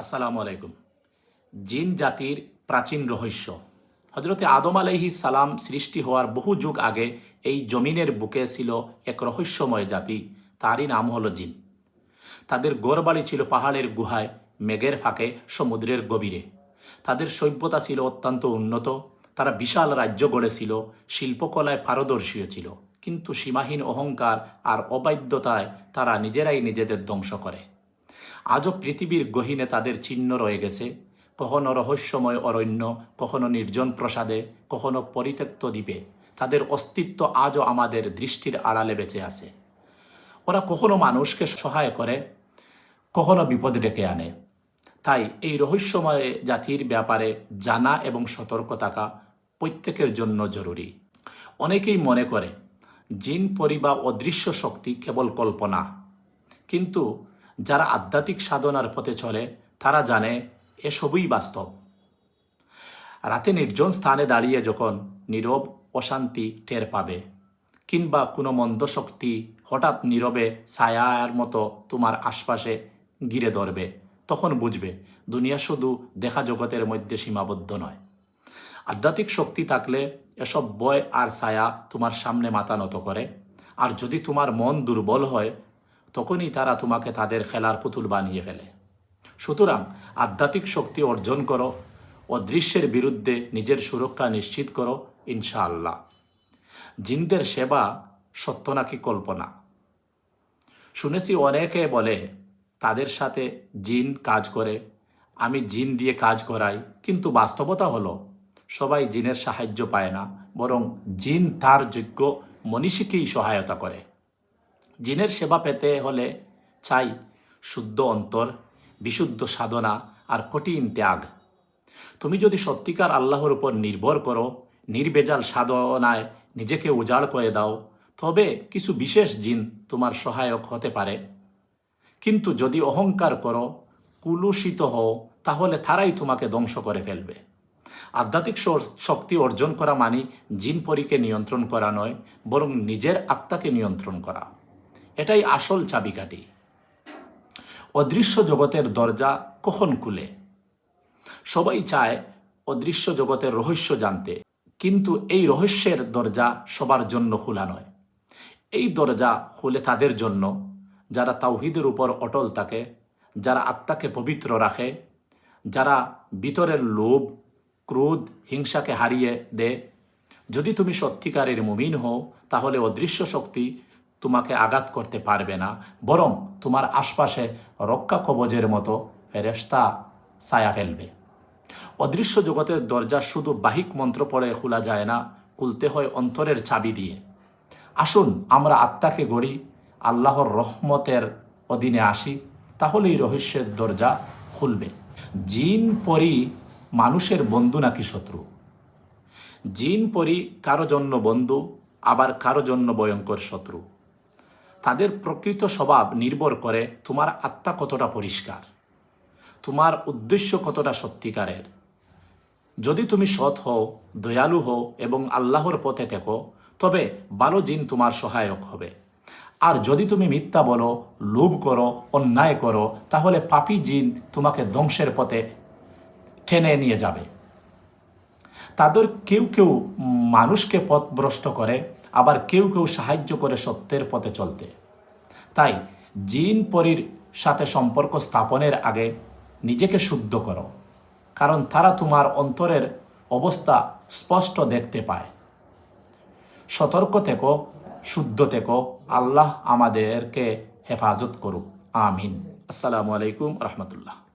আসসালামু আলাইকুম। জিন জাতির প্রাচীন রহস্য। হজরতে আদম আলাইহি সালাম সৃষ্টি হওয়ার বহু যুগ আগে এই জমিনের বুকে ছিল এক রহস্যময় জাতি। তারই নাম হলো জিন। তাদের গড়বাড়ি ছিল পাহাড়ের গুহায়, মেঘের ফাঁকে, সমুদ্রের গভীরে। তাদের সভ্যতা ছিল অত্যন্ত উন্নত। তারা বিশাল রাজ্য গড়েছিল, শিল্পকলায় পারদর্শীও ছিল। কিন্তু সীমাহীন অহংকার আর অবাধ্যতায় তারা নিজেরাই নিজেদের ধ্বংস করে। আজও পৃথিবীর গহীনে তাদের চিহ্ন রয়ে গেছে। কখনো রহস্যময় অরণ্য, কখনো নির্জন প্রসাদে, কখনো পরিত্যক্ত দ্বীপে। তাদের অস্তিত্ব আজও আমাদের দৃষ্টির আড়ালে বেঁচে আছে। ওরা কখনো মানুষকে সহায় করে, কখনো বিপদ ডেকে আনে। তাই এই রহস্যময় জাতির ব্যাপারে জানা এবং সতর্ক থাকা প্রত্যেকের জন্য জরুরি। অনেকেই মনে করে, জিন পরিবা অদৃশ্য শক্তি কেবল কল্পনা। কিন্তু যারা আধ্যাত্মিক সাধনার পথে চলে, তারা জানে, এসবই বাস্তব। রাতে নির্জন স্থানে দাঁড়িয়ে যখন নীরব অশান্তি টের পাবে, কিংবা কোনো মন্দ শক্তি হঠাৎ নীরবে ছায়ার মতো তোমার আশপাশে ঘিরে ধরবে, তখন বুঝবে, দুনিয়া শুধু দেখা জগতের মধ্যে সীমাবদ্ধ নয়। আধ্যাত্মিক শক্তি থাকলে এসব বয় আর ছায়া তোমার সামনে মাথা নত করে, আর যদি তোমার মন দুর্বল হয় তখনই তারা তোমাকে তাদের খেলার পুতুল বানিয়ে ফেলে। সুতরাং আধ্যাত্মিক শক্তি অর্জন করো, অদৃশ্যের বিরুদ্ধে নিজের সুরক্ষা নিশ্চিত করো, ইনশাআল্লাহ। জিনদের সেবা সত্য নাকি কল্পনা? শুনেছি অনেকে বলে, তাদের সাথে জিন কাজ করে, আমি জিন দিয়ে কাজ করাই। কিন্তু বাস্তবতা হলো, সবাই জিনের সাহায্য পায় না, বরং জিন তার যোগ্য মনীষীকেই সহায়তা করে। জিনের সেবা পেতে হলে চাই শুদ্ধ অন্তর, বিশুদ্ধ সাধনা আর কঠিন ত্যাগ। তুমি যদি সত্যিকার আল্লাহর উপর নির্ভর করো, নির্বেজাল সাধনায় নিজেকে উজাড় করে দাও, তবে কিছু বিশেষ জিন তোমার সহায়ক হতে পারে। কিন্তু যদি অহংকার করো, কুলুষিত হও, তাহলে তারাই তোমাকে ধ্বংস করে ফেলবে। আধ্যাত্মিক শক্তি অর্জন করা মানে জিন পরীকে নিয়ন্ত্রণ করা নয়, বরং নিজের আত্মাকে নিয়ন্ত্রণ করা। এটাই আসল চাবিকাঠি। অদৃশ্য জগতের দরজা কখন খুলে? সবাই চায় অদৃশ্য জগতের রহস্য জানতে, কিন্তু এই রহস্যের দরজা সবার জন্য খোলা নয়। এই দরজা খুলে তাদের জন্য, যারা তাওহিদের উপর অটল থাকে, যারা আত্মাকে পবিত্র রাখে, যারা ভিতরের লোভ, ক্রোধ, হিংসাকে হারিয়ে দেয় যদি তুমি সত্যিকারের মুমিন হও, তাহলে অদৃশ্য শক্তি তোমাকে আঘাত করতে পারবে না, বরং তোমার আশপাশে রক্ষা কবজের মতো ফেরেস্তা ছায়া ফেলবে। অদৃশ্য জগতের দরজা শুধু বাহিক মন্ত্র পড়ে খোলা যায় না, খুলতে হয় অন্তরের চাবি দিয়ে। আসুন, আমরা আত্মাকে গড়ি, আল্লাহর রহমতের অধীনে আসি, তাহলেই রহস্যের দরজা খুলবে। জিন পরি মানুষের বন্ধু নাকি শত্রু? জিন পরি কারও জন্য বন্ধু, আবার কারও জন্য ভয়ঙ্কর শত্রু? তাদের প্রকৃত স্বভাব নির্ভর করে তোমার আত্মা কতটা পরিষ্কার, তোমার উদ্দেশ্য কতটা সত্যিকারের। যদি তুমি সৎ হও, দয়ালু হও এবং আল্লাহর পথে থেকো, তবে ভালো জিন তোমার সহায়ক হবে। আর যদি তুমি মিথ্যা বলো, লোভ করো, অন্যায় করো, তাহলে পাপি জিন তোমাকে ধ্বংসের পথে টেনে নিয়ে যাবে। তাদের কেউ কেউ মানুষকে পথভ্রষ্ট করে, আবার কেউ কেউ সাহায্য করে সত্যের পথে চলতে। তাই জিন পরির সাথে সম্পর্ক স্থাপনের আগে নিজেকে শুদ্ধ করো, কারণ তারা তোমার অন্তরের অবস্থা স্পষ্ট দেখতে পায়। সতর্ক থেকো, শুদ্ধ থেকো, আল্লাহ আমাদেরকে হেফাজত করুক, আমিন। আসসালামু আলাইকুম রহমতুল্লাহ।